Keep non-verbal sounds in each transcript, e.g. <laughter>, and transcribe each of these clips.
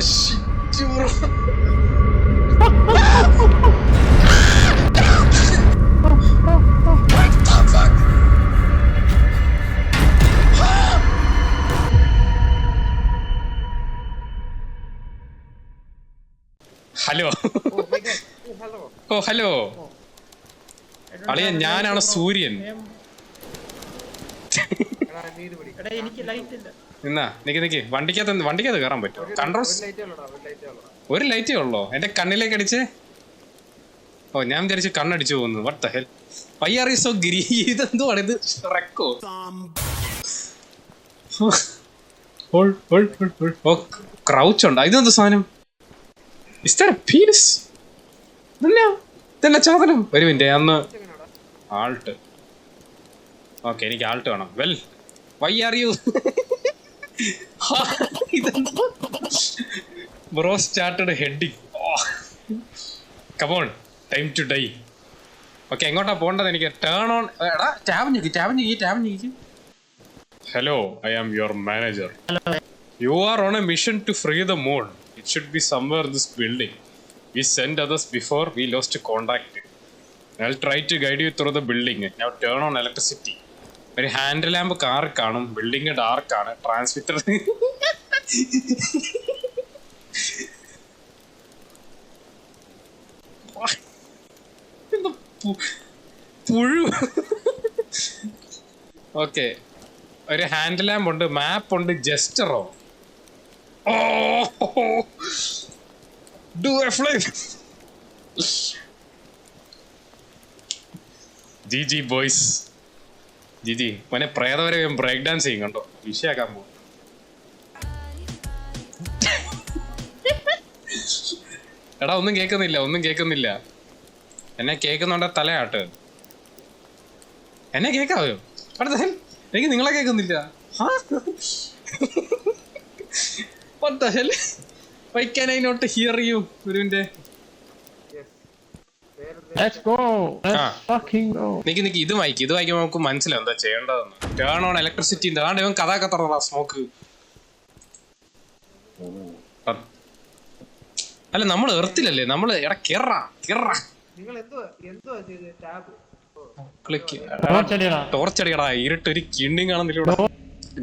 the fuck? Hello Oh. Oh. Oh hello I don't അളിയ have ഞാനാണ്. സൂര്യൻ എനിക്ക് ലൈറ്റ് ഇല്ല എന്നാ നിക്ക് നിക്ക്. വണ്ടിക്കകത്ത് വണ്ടിക്കകത്ത് കയറാൻ പറ്റുമോ? കൺട്രോൾസ് ഒരു ലൈറ്റേ ഉള്ളോ? എന്റെ കണ്ണിലേക്ക് അടിച്ച്. ഓ ഞാൻ വിചാരിച്ചു കണ്ണടിച്ചു പോകുന്നു. What the hell why are you so ഗിരി ഇതെന്തുവാണ് ഇത്? റെക്കോ ഓ? ക്രൗച്ച് ഉണ്ട്? ഇതെന്താ സാധനം? ഇഷ്ടം പീനസ് ഇതന്നെ? ചോദനം ഒരു മിനിറ്റ് അന്ന്? ആൾട്ട് ഓക്കെ എനിക്ക് ആൾട്ട് വേണം. Well why are you bro started heading come on time to die okay എങ്ങോട്ടാ പോകേണ്ടത് എനിക്ക്? ടേൺ ഓൺ എടാ ടാബ് ഞെക്കി ടാബ് ഞെക്കി tab hello I am your manager you are on a mission to free the moon it should be somewhere this building we send others before we lost contact I try to guide you through the building turn on electricity ഒരു hand lamp car കാണും. Building dark ആണ്. Transmitter പുഴു. Okay. ഒരു hand lamp ഉണ്ട്. Map ഉണ്ട്. ജസ്റ്ററോ ഓ. G G boys G G മോനെ പ്രേതവരെ ബ്രേക്ക് ഡാൻസ് ചെയ്യും കണ്ടോ? വിഷയാക്കാൻ പോകും എടാ ഒന്നും കേൾക്കുന്നില്ല ഒന്നും കേൾക്കുന്നില്ല. എന്നെ കേൾക്കുന്നുണ്ടെ? തലയാട്ട് എന്നെ കേൾക്കാവോ? അടുത്ത എനിക്ക് നിങ്ങളെ കേൾക്കുന്നില്ല. What the hell? Here can I not hear you, ഗുരുവിന്റെ Yes. വേറെ ലെറ്റ്സ് ഗോ ആ. Let's fucking go Nick Nick ഇത് വായിക്കും ഇത് വായിക്കുമ്പോൾ നമുക്ക് മനസ്സിലാവും എന്താ ചെയ്യേണ്ടതെന്ന്. ടേൺ ഓൺ ഇലക്ട്രിസിറ്റി എന്താണ്ട് ഇവൻ കഥ കത്തറ സ്മോക്ക് അല്ല നമ്മൾ എർത്തിലല്ലേ? നമ്മൾ എടാ കിറ കിറ. ടോർച്ച് അടിക്കടാ ഇരുട്ട് ഒരു കിണ്ണിങ് കാണുന്നില്ല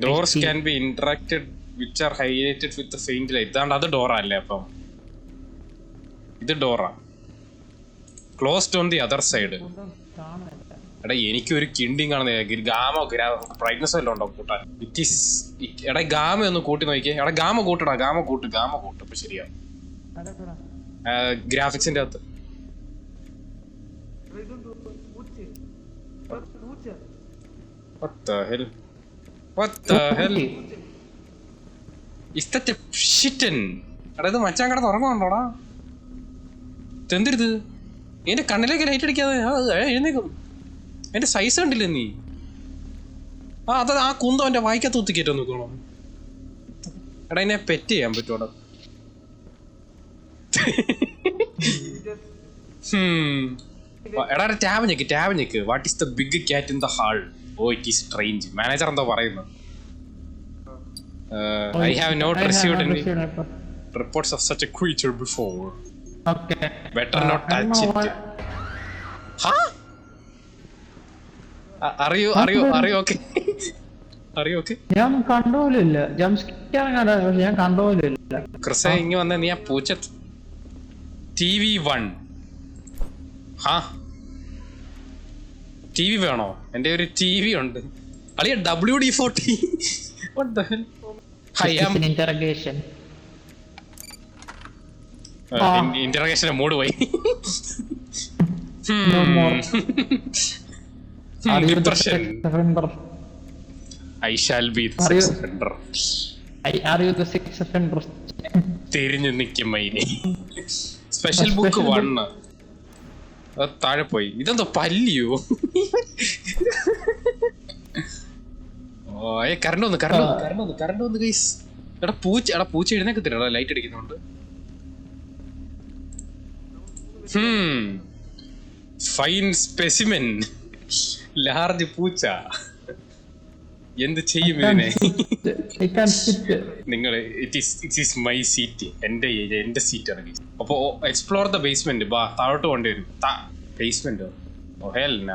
doors can be interacted which are highlighted with faint light ഇതാണ്ട് അത് ഡോറാ അല്ലേ അപ്പം? ഇത് ഡോറാ closed on the other side എടാ എനിക്ക് ഒരു കിണ്ടിങ് കാണുന്ന ഗാമോ ബ്രൈറ്റ്നസ് വല്ലതും ഉണ്ടോ കൂട്ടാൻ? ഇറ്റ് ഈസ് എടാ ഗാമ ഒന്ന് കൂട്ടി നോക്കിയേ. എടാ ഗാമ കൂട്ടടാ ഗാമ കൂട്ട് ഗാമ കൂട്ട്. ഇപ്പൊ ശരിയാ ഗ്രാഫിക്സിന്റെ അകത്ത്. What the hell? What the hell? Is that a shitten? എടാ ഇത് മച്ചാൻ കിടന്ന് ഉറങ്ങുന്നുണ്ടോടാ? എന്തിരുത് എന്റെ കണ്ണിലേക്ക് ലൈറ്റ് അടിക്കാതെ എഴുന്നേക്കും എന്റെ സൈസ് കണ്ടില്ലേ നീ? ആ അത് ആ കുന്തം അവന്റെ വായിക്കത്ത് കുത്തിക്കേറ്റോ നോക്കണം എടാ എന്നെ പെറ്റ് ചെയ്യാൻ പറ്റുമോടാ Hmm. എടാ ടാബ് ഞെക്ക് tab ഞെക്ക്. What is the big cat in the hall oh it is strange manager എന്തോ പറയുന്നത് I have not received reports of such a creature before okay better not touch it അറിയോ അറിയോ അറിയോ okay അറിയോ okay ഞാൻ കണ്ടുപോലില്ല ജംസ്കാർ പക്ഷെ ഞാൻ കണ്ടുപോലില്ല ക്രിസെ ഇങ്ങ് വന്ന നീ ആ പൂച്ച ടി വി വൺ ഹാ ടി വി വേണോ? എന്റെ ഒരു ടി വി ഉണ്ട്. അളിയ ഡബ്ല്യു ഡി ഫോർട്ടി ഹൈ ആം ഇന്ററഗേഷൻ ഇന്റർഗേഷന്റെ മൂഡ് പോയി. No more. Depression I shall be തിരിഞ്ഞു നിൽക്കും മൈനെ. സ്പെഷ്യൽ ബുക്ക് വണ്ണ വൺ താഴെ പോയി. ഇതെന്തോ പല്ലിയോ? ഓ ഏ കറണ്ട് വന്നു കറണ്ട് വന്നു കറണ്ട് വന്നു കറണ്ട് വന്നു ഗൈസ് എടാ പൂച്ച എടാ പൂച്ച എഴുന്നേക്കത്തില്ല ലൈറ്റ് അടിക്കുന്നുണ്ട്. ഫൈൻ സ്പെസിമെൻ ലാർജ് പൂച്ച. എന്ത് ചെയ്യും ഇതിനെ? I can't sit. നിങ്ങൾ it is it is my seat എന്റെ എന്റെ സീറ്റ് ആണ് അപ്പോ എക്സ്പ്ലോർ ദ ബേസ്മെന്റ് ബാ താഴോട്ട് കൊണ്ടുവരും. ബേസ്മെന്റ് ഓ? ഹേലന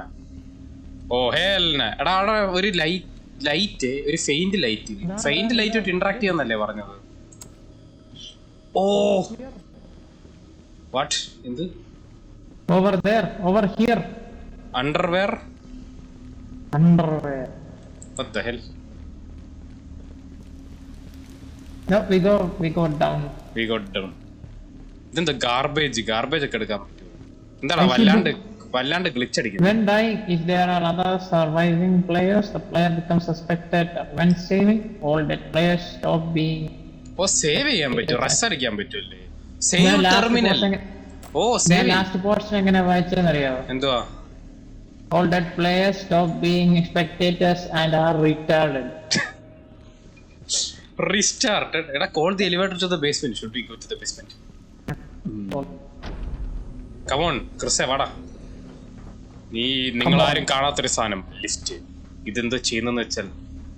ഓ ഹേലന എടാ അവിടെ ഒരു ലൈറ്റ് ലൈറ്റ് ഒരു faint light faint light interact ചെയ്യാന്നല്ലേ പറഞ്ഞത്? ഓ വാട്ട് എന്ത് Over there, over here. Underwear Underwear. what the hell No, we go, we go down. we got down ഇതെന്താ ഗാർബേജ് ഗാർബേജ് ഒക്കെ എടുക്കാൻ പറ്റുമോ എന്താടാ I see വല്ലാണ്ട് വല്ലാണ്ട് ഗ്ലിച്ച് അടിക്കുന്നു When dying, if there are other surviving players, the player becomes suspected. When saving, all dead players stop being. Oh save ചെയ്യാൻ പറ്റും റസ് അടിക്കാൻ പറ്റൂല്ലേ ഞാൻ സേവ് ടെർമിനൽ portion എങ്ങ- ഓ ഞാൻ സേവ് ലാസ്റ്റ് പോർഷൻ എങ്ങനെ വായിച്ചെന്നറിയാവോ? എന്തുവാ? All players stop being spectators and are retarded. Restarted എടാ call the elevator to the basement should be go to the basement come on ക്രിസേ വാടാ. നീ നിങ്ങൾ ആരും കാണാത്തൊരു സാധനം. ലിഫ്റ്റ് ഇതെന്തോ ചെയ്യുന്നെന്ന് വെച്ചാൽ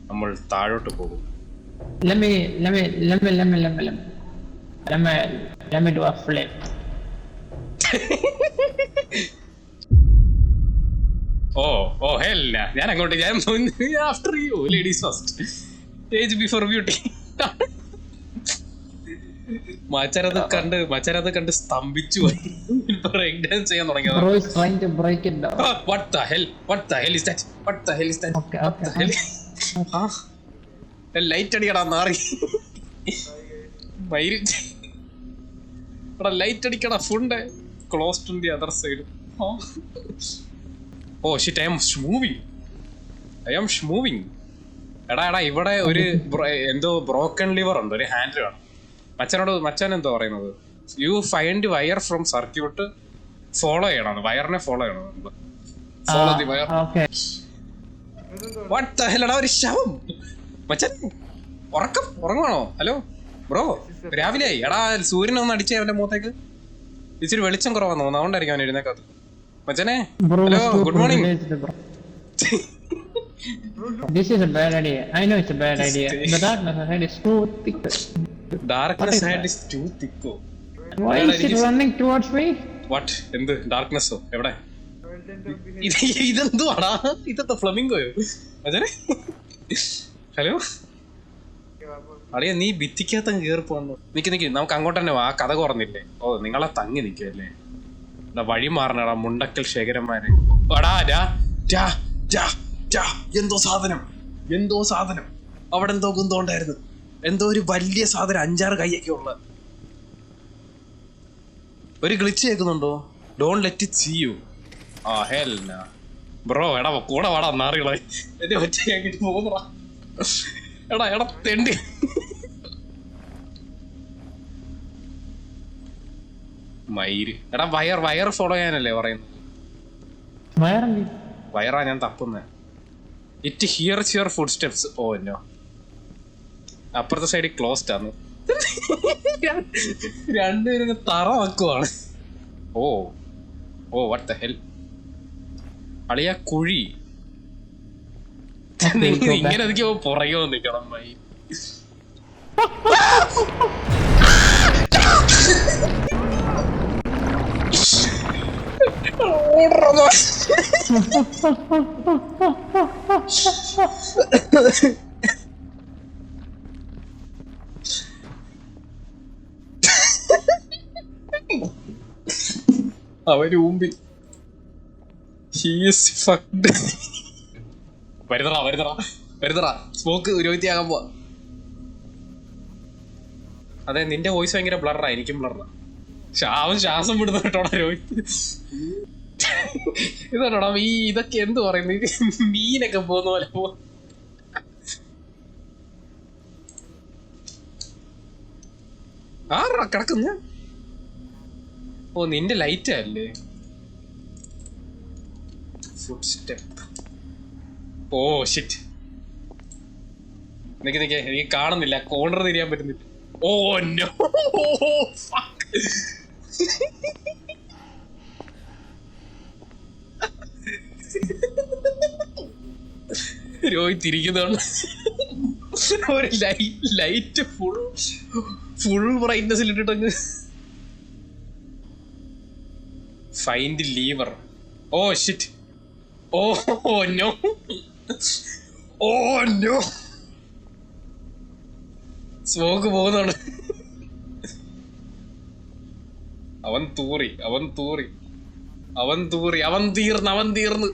നമ്മൾ താഴോട്ട് പോകും. Let me, let me, let me, let me, let me, do a flip. ഓ ഓ ഹെല്ല ഞാൻ അങ്ങോട്ട് ഞാൻ after you ladies first age before beauty മച്ചാരത് കണ്ട് മച്ചാരത് കണ്ട് സ്തംഭിച്ചു ബ്രേക്ക് ഡാൻസ് ചെയ്യാൻ തുടങ്ങിയതാ Bro is trying to break it down. what the hell what the hell is that what the hell is that Okay, what the okay. hell ആ light അടിക്കടാ നാറി മയിരി എടാ ലൈറ്റ് അടിക്കടാ ഫുണ്ട് close to the other side oh shit I am moving I am moving എടാ എടാ ഇവിടെ ഒരു എന്തോ ബ്രോക്കൺ ലിവർ ഉണ്ട് ഒരു ഹാൻഡിൽ വേണം. മച്ചനോട് മച്ചൻ എന്തോ പറയുന്നത്? You find wire from circuit follow ചെയ്യണം വയറിനെ ഫോളോ ചെയ്യണം. Follow the wire. വാട്ട് എടാ ഒരു ശവം. മച്ചൻ ഉറക്കം ഉറങ്ങണോ ഹലോ ബ്രോ രാവിലെ എടാ സൂര്യൻ ഒന്ന് അടിച്ചേ അവന്റെ മുഖത്തേക്ക്. ഇച്ചിരി വെളിച്ചം കുറവാ തോന്നുന്നു. അതുകൊണ്ടായിരിക്കും അവൻ എഴുന്നേക്കാത്തത്. മച്ചനെ hello good morning. This is a bad idea. I know it's a bad idea. The darkness ahead is too thick. Darkness What is too തിക്കോ Why is it running towards me? What എന്ത്? ഡാർക്ക്നെസ്സോ എവിടെ? ഇത് ഇതെന്തുവാടാ? ഇതെന്താ ഫ്ലമിംഗോയോ മച്ചനെ? Hello? അളിയ നീ ഭിത്തിക്കകത്ത് കയറി പോന്നു. നിക്ക് നിക്ക്. നമുക്ക് അങ്ങോട്ട് തന്നെ ആ കഥ കുറഞ്ഞില്ലേ? ഓ നിങ്ങളെ തങ്ങി നിക്കല്ലേ എന്താ വഴി മാറണടാ മുണ്ടക്കൽ ശേഖരന്മാരെ. എന്തോ സാധനം. എന്തോ സാധനം. അവിടെ എന്തോ കുന്തോ ഉണ്ടായിരുന്നു. എന്തോ ഒരു വലിയ സാധനം അഞ്ചാറ് കൈയൊക്കെ ഉള്ള ഒരു ഗ്ലിച്ച് കേൾക്കുന്നുണ്ടോ? Don't let it see you ah hell bro എടാ കൂടെ വാടാ നാറികളെ. ഒറ്റ കേട്ടിട്ട് പോകുന്നടാ എടാ എടാ തെണ്ടി. മയിര് എടാ വയർ വയർ ഫോളോ ചെയ്യാനല്ലേ പറയുന്നത് വയറാ ഞാൻ തപ്പുന്നത് it hears your food steps ഓ എന്നോ. അപ്പുറത്തെ സൈഡിൽ ക്ലോസ്ഡ് ആണ് രണ്ടുപേരും തറ വെക്കുവാണ്. Oh oh what the hell അളിയ കുഴി. ഇങ്ങനെ പുറകെ നിൽക്കണം മൈ. അവർ മുമ്പിൽ ഹീസ് ഫക്ഡ് വരുന്നടാ വരുതറ വരുതറ സ്മോക്ക് രോഹിത്തിയാകാൻ പോവാ. അതെ നിന്റെ വോയിസ് ഭയങ്കര ബ്ലറാ എനിക്കും ബ്ലറാ അവൻ ശ്വാസം വിടുന്ന കേട്ടോടാ രോഹിത്. ഇതാണോടാ ഈ ഇതൊക്കെ എന്ത് പറയുന്നു മീനൊക്കെ പോകുന്ന പോലെ പോ. ആറാ കിടക്കുന്ന? ഓ നിന്റെ ലൈറ്റ് അല്ലേ? Footstep oh shit Nick Nick എനിക്ക് കാണുന്നില്ല. കോർണർ തിരിയാൻ പറ്റുന്നില്ല. ഓ നോ രോഹിത് തിരിക്കുന്നതാണ്. ഒരു light full full brightness ഇട്ടിട്ടങ്ങ് find lever oh shit oh no oh no. Smoke പോകുന്നതാണ് അവൻ തൂറി അവൻ തൂറി. അവൻ തൂറി അവൻ തീർന്ന് അവൻ തീർന്ന്.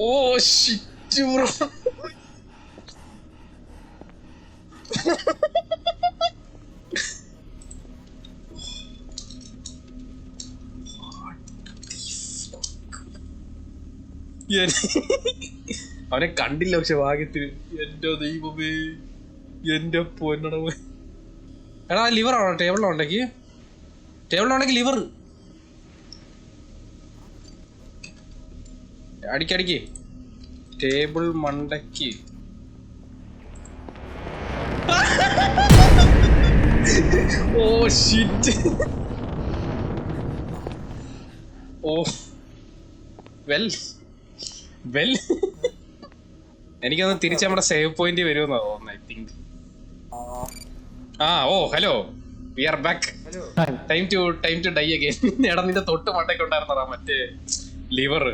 ഓ ഷിറ്റ് ബ്രോ അവനെ കണ്ടില്ല പക്ഷെ ഭാഗ്യത്തിന്. എന്റെ ദൈവമേ എന്റെ പൊന്നടവ്. എടാ ലിവർ ആണോ? ടേബിളിലുണ്ടെങ്കിൽ ടേബിളിലുണ്ടെങ്കിൽ ലിവർ അടിക്കടിക്ക് ടേബിൾ മണ്ടയ്ക്ക്. Oh shit oh. Well well എനിക്കൊന്ന് തിരിച്ച് നമ്മുടെ സേവ് പോയിന്റ് വരുമെന്നാ തോന്നുന്നു I think ah oh hello we are back time to time to die again എടാ നിന്റെ തൊട്ട് മണ്ടയ്ക്കുണ്ടായിരുന്നടാ മറ്റേ ലിവർ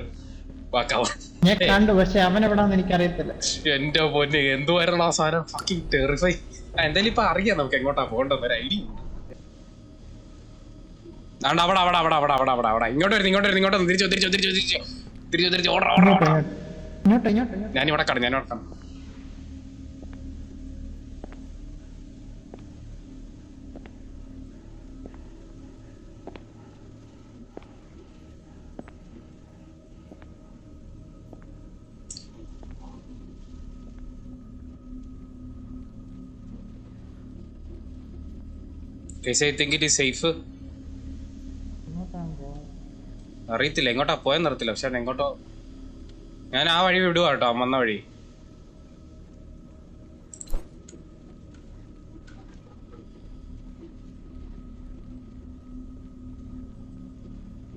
ഞാൻ കണ്ടു പക്ഷെ അവൻ എവിടാന്ന് എനിക്കറിയത്തില്ല. എന്റെ പൊന്നെ എന്തുവായിരുന്നു ആ സാധനം? ഫക്കിംഗ് ടെറിഫൈ എന്തായാലും ഇപ്പൊ അറിയാം നമുക്ക് എങ്ങോട്ടാ പോകേണ്ടത്. ഒരു ഐഡിയ അവിടെ അവിടെ അവിടെ അവിടെ അവിടെ അവിടെ അവിടെ. ഇങ്ങോട്ട് വരുന്നു ഇങ്ങോട്ട് വരുന്നു ഇങ്ങോട്ട് തിരിച്ചു തിരിച്ചു തിരിച്ചു തിരിച്ചു. തിരിച്ചു തിരിച്ചു ഓടറ ഓടറ ഞാൻ ഇവിടെ കാണും ഞാൻ ഇവിടെ കാണും They say think it is safe. അറിയത്തില്ല. എങ്ങോട്ടാ പോയെന്ന് അറിയത്തില്ല. പക്ഷെ എങ്ങോട്ടോ ഞാൻ ആ വഴി വിടുക കേട്ടോ വന്ന വഴി.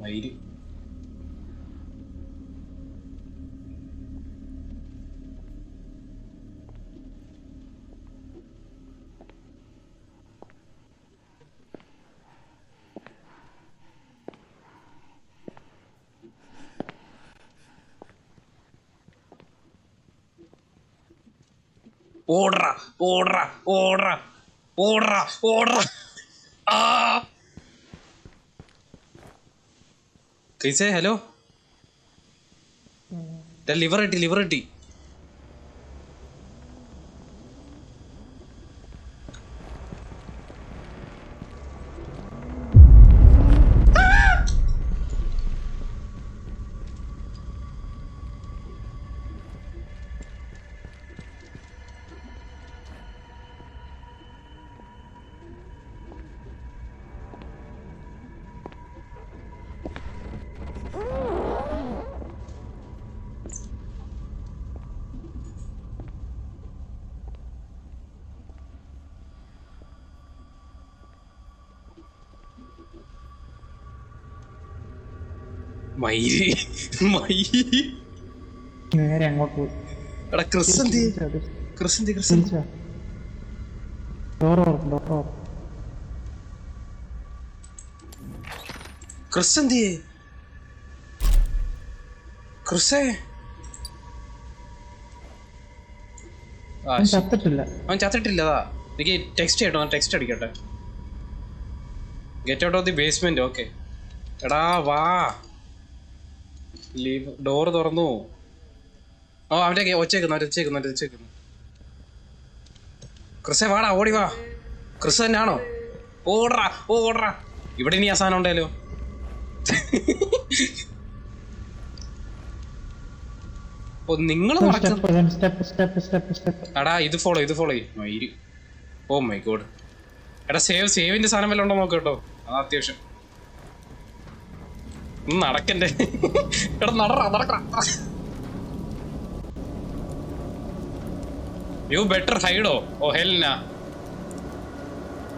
മയിൽ ഓടറ ഓടറ ഓടറ ഓടറ ഓടറ. ആ. കൈസേ ഹലോ. ലിവർ കിട്ടി ലിവർ കിട്ടി മയിൽ മയിൽ നേരെ അങ്ങോട്ട് പോയി. എടാ ക്രിസ് എന്ത്? ക്രിസ് എന്ത് ക്രിസ്? ഡോർ ഓർക്കും ഡോർ ഓർക്കും ക്രിസ് എന്ത്? ക്രിസേ. ചത്തിട്ടില്ല. അവൻ ചത്തിട്ടില്ലതാ എനിക്ക് ടെക്സ്റ്റ് കേട്ടോ text അടിക്കട്ടെ. Get out of the basement okay എടാ വാ. ലീവ് ഡോർ തുറന്നു. ഓ അവന്റെ ഒച്ചേക്കുന്നു അവന്റെ ഒച്ചേക്കുന്നു അവന്റെ ഒച്ചേക്കുന്നു ക്രിസെ വാടാ ഓടി വാ. ക്രിസ് തന്നെയാണോ? ഓടറാ ഓടറാ. ഇവിടെ ഇനി ആ സാധനം ഉണ്ടല്ലോ ഓ നിങ്ങൾ എടാ ഇത് ഫോളോ ഇത് ഫോളോ ചെയ്യും ഓ മൈ ഗോഡ്. എടാ സേവ് സേവിന്റെ സാധനം വല്ല ഉണ്ടോ നോക്കട്ടോ കേട്ടോ. അതാ അത്യാവശ്യം. നടക്കണ്ടേ? എടാ നടറ നടക്കറ യു ബെറ്റർ ഹൈഡോ ഓ. ഹെൽനാ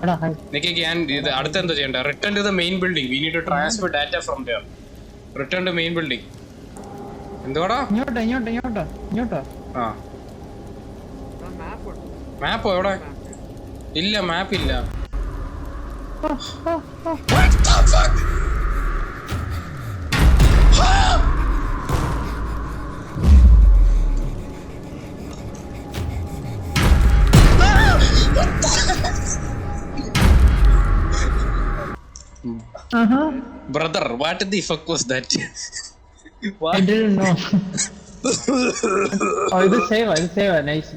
എടാ ഹൈ നിക്ക് ഞാൻ ഇത് അടുത്ത എന്താ ചെയ്യണ്ട? Return to the main building we need to transfer data from there return to main building എന്തുവാടാ? ഇങ്ങോട്ടോ ഇങ്ങോട്ടോ ഇങ്ങോട്ടോ ഇങ്ങോട്ടോ. ആ. മാപ്പ് എവിടെ? ഇല്ല മാപ്പ് ഇല്ല. Uh-huh. Brother what the fuck was that I didn't know. <laughs> oh, ഇത് സേവ് ഇത് സേവ് നൈസ്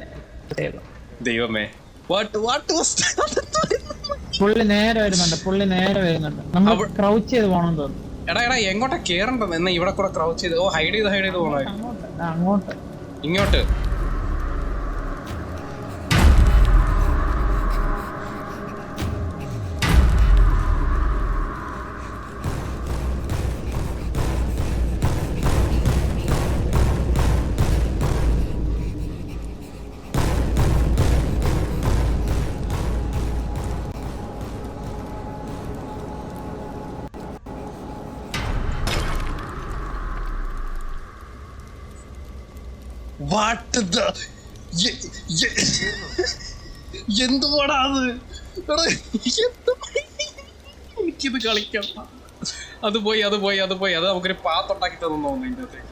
സേവ് ദൈവമേ. വാട്ട് വാട്ട് വാസ് പുള്ളി നേരെ വരുന്നുണ്ട് പുള്ളി നേരെ വരുന്നുണ്ട്. നമ്മൾ ക്രൗച്ച് ചെയ്ത് പോകണം തോന്നുന്നു. എടാ എടാ എങ്ങോട്ടാ കേറണ്ടത്? എന്നാ ഇവിടെ കൂടെ ക്രൗച്ച് ചെയ്ത് ഓ ഹൈഡ് ചെയ്ത് ഹൈഡ് ചെയ്ത് പോകണമായിരുന്നു അങ്ങോട്ട്. ഇങ്ങോട്ട്. വാട്ട് എന്തുവാടാ അത്? എനിക്കിത് കളിക്കാം. അത് പോയി അത് പോയി അത് പോയി. അത് നമുക്കൊരു പാത്തുണ്ടാക്കി തന്നു തോന്നുന്നു ഇതിന്റെ അകത്തേക്ക്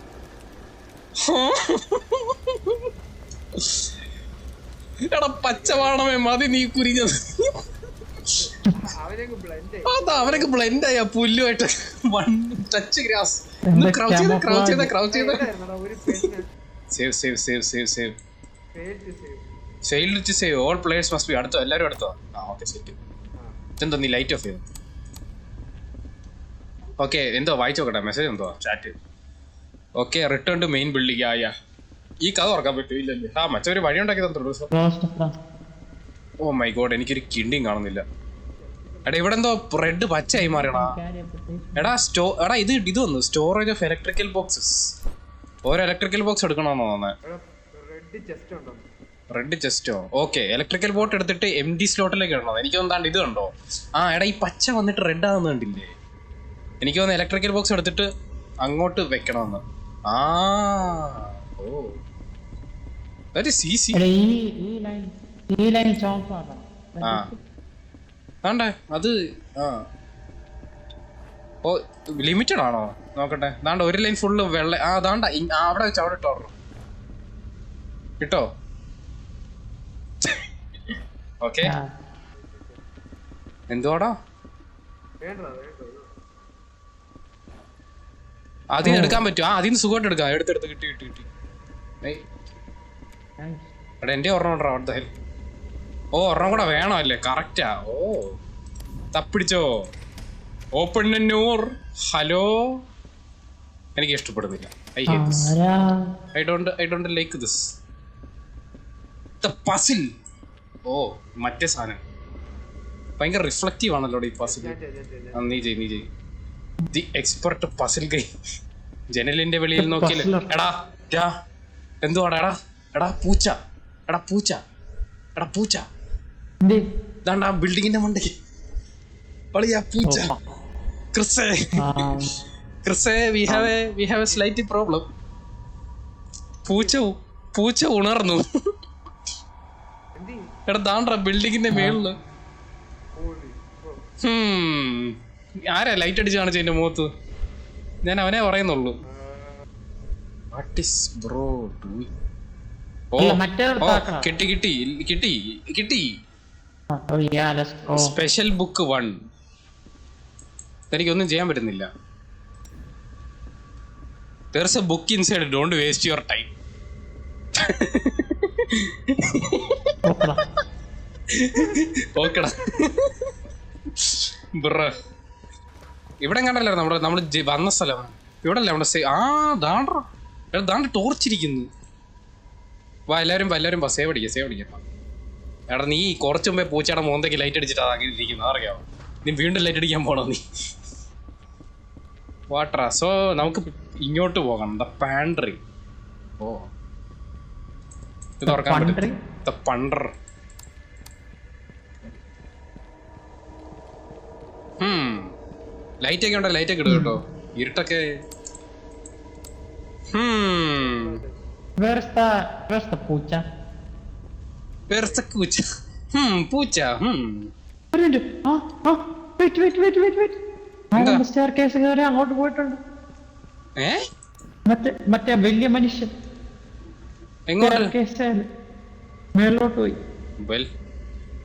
എടാ പച്ചവാണമേ മതി നീ കുരിഞ്ഞത് അതാ അവനൊക്കെ ബ്ലെൻഡ് ആയ പുല്ലുമായിട്ട് വൺ ടച്ച് ഗ്രാസ്. ക്രൗച്ച് ചെയ്ത ക്രൗച്ച് ചെയ്ത? ക്രൗച്ച് ചെയ്ത. Save save save save save fail to save all players must be അടുത്തോ? എല്ലാവരും അടുത്തോ? ആ ഓക്കെ സെറ്റ് ഇതെന്തോ നീ ലൈറ്റ് ഓഫ് ചെയ്തു? ഓക്കെ എന്തോ വായിച്ചു നോക്കട്ടെ? മെസ്സേജ് എന്തോ? Chat okay return to main building ആയ ഈ കഥ ഓർക്കാൻ പറ്റൂല്ലേ ആ മറ്റൊരു വഴി ഉണ്ടാക്കി തന്നിട്ടുള്ളൂ സർ ഓ മൈ ഗോഡ് എനിക്കൊരു കിണ്ടിയും കാണുന്നില്ല. എടാ ഇവിടെ എന്തോ റെഡ് പച്ചയായി മാറിയടാ. എടാ സ്റ്റോ എടാ ഇത് ഇത് വന്നു. സ്റ്റോറേജ് ഓഫ് ഇലക്ട്രിക്കൽ ബോക്സസ് ഓരോ ഇലക്ട്രിക്കൽ ബോക്സ് എടുക്കണമെന്ന് തോന്നുന്നത് റെഡ് ചെസ്റ്റ് ഉണ്ടോ? റെഡ് ചെസ്റ്റോ ഓക്കെ ഇലക്ട്രിക്കൽ ബോട്ട് എടുത്തിട്ട് എം ഡി സ്ലോട്ടിലേക്ക് ഇടണോ? എനിക്ക് തോന്നാണ്ട് ഇത് കണ്ടോ? ആ എടാ ഈ പച്ച വന്നിട്ട് റെഡ് ആകുന്ന കണ്ടില്ലേ? എനിക്ക് തോന്നുന്നു ഇലക്ട്രിക്കൽ ബോക്സ് എടുത്തിട്ട് അങ്ങോട്ട് വെക്കണമെന്ന് ആ ഓ. സി സി ആ. വേണ്ടേ അത് ആ. ഓ ലിമിറ്റഡ് ആണോ? നോക്കട്ടെ. ദാണ്ട ഒരു ലൈൻ ഫുള്ള് വെള്ള ആ ദാണ്ട അവിടെ വെച്ച് അവിടെ ഇട്ടോ കിട്ടോ ഇട്ടോ? ഓക്കെ എന്തുവാടാ? അതിന് എടുക്കാൻ പറ്റും ആ അതിന് സുഖമായിട്ട് എടുക്കാം. എടുത്തെടുത്ത് കിട്ടി കിട്ടി കിട്ടി. എടാ എന്റെ ഒരെണ്ണം ഉണ്ടോ? അവിടുത്തെ ഓ ഒരെണ്ണം കൂടെ വേണോ അല്ലേ കറക്റ്റാ ഓ. തപ്പിടിച്ചോ? ഓപ്പൺ നൂർ ഹലോ എനിക്ക് ഇഷ്ടപ്പെടുന്നില്ല. I hate this I don't I don't like this the puzzle oh മറ്റേ സാധനം. ഭയങ്കര റിഫ്ലക്റ്റീവ് ആണല്ലോ ഈ പസിൽ നീ ചെയ് നീ ചെയ് ദി എക്സ്പെർട്ട് പസിൽ ഗൈ ജനലിന്റെ വെളിയിൽ നോക്കിയില്ല? എടാ രാ എന്തുവാടാ എടാ? എടാ പൂച്ച. എടാ പൂച്ച. എടാ പൂച്ച? ഇതാണ്ട് ആ ബിൽഡിങ്ങിന്റെ മണ്ടയ്ക്ക് പളിയാ പൂച്ച. ക്രിസ്സേ. We have a we have a slight problem പൂച്ച പൂച്ച ഉണർന്നു. എടാ ദാണ്ട ബിൽഡിങ്ങിന്റെ മേളിൽ. ആരാ ലൈറ്റ് അടിച്ച് കാണിച്ചു എന്റെ മുഖത്ത്? ഞാൻ അവനെ പറയുന്നുള്ളൂ. ബ്രോ ഓ കിട്ടി കിട്ടി കിട്ടി കിട്ടി. സ്പെഷ്യൽ ബുക്ക് വൺ എനിക്കൊന്നും ചെയ്യാൻ പറ്റുന്നില്ല. There's a book inside don't waste your time നോക്കണം. ഓക്കെടാ ബ്ര ഇവിടെ കണ്ടല്ലോ നമ്മുടെ നമ്മൾ വന്ന സ്ഥലം. ഇവിടെ അല്ലേ നമ്മുടെ ആ ദാണ്ടോ. എടാ ദാണ്ട് ടോർച്ചിരിക്കുന്നു. വാ എല്ലാവരും വാ എല്ലാവരും വാ സേവ് അടിക്കുക സേവ് അടിക്കുക എടാ നീ കുറച്ച് മുമ്പേ പൂച്ചയുടെ മോന്തയ്ക്ക് ലൈറ്റ് അടിച്ചിട്ടാ അങ്ങനെ ഇരിക്കുന്നത് അറിയാമോ നീ വീണ്ടും ലൈറ്റ് അടിക്കാൻ പോണോ നീ? വാട്ടറാ സോ നമുക്ക് ഇങ്ങോട്ട് പോകണം. The pantry oh. ഇത് തുറക്കാൻ pantry? പറ്റും ദ പണ്ടർ ലൈറ്റ് ഒക്കെ ഉണ്ടോ? ലൈറ്റ് ഒക്കെ ഇടുക കേട്ടോ. ഇരുട്ടൊക്കെ. Hmm. പൂച്ച? പൂച്ച? ഹും പൂച്ച. ഹും ഒരു. ആ ആ. Wait wait wait wait? Staircase കയറി അങ്ങോട്ട് പോയിട്ടുണ്ട്. മറ്റേ മറ്റേ വലിയ മനുഷ്യൻ. മേലോട്ട് പോയി.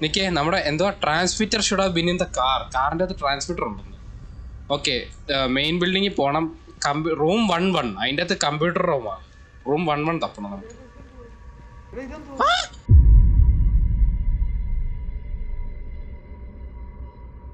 നിക്കേ നമ്മുടെ എന്തോ transmitter should have been in the car കാറിന്റെ അകത്ത് ട്രാൻസ്മിറ്റർ ഉണ്ടെന്ന് ഓക്കെ മെയിൻ ബിൽഡിങ്ങിൽ പോണം. റൂം വൺ വൺ അതിന്റെ അകത്ത് കമ്പ്യൂട്ടർ റൂമാണ് റൂം വൺ വൺ തപ്പണം നമുക്ക്.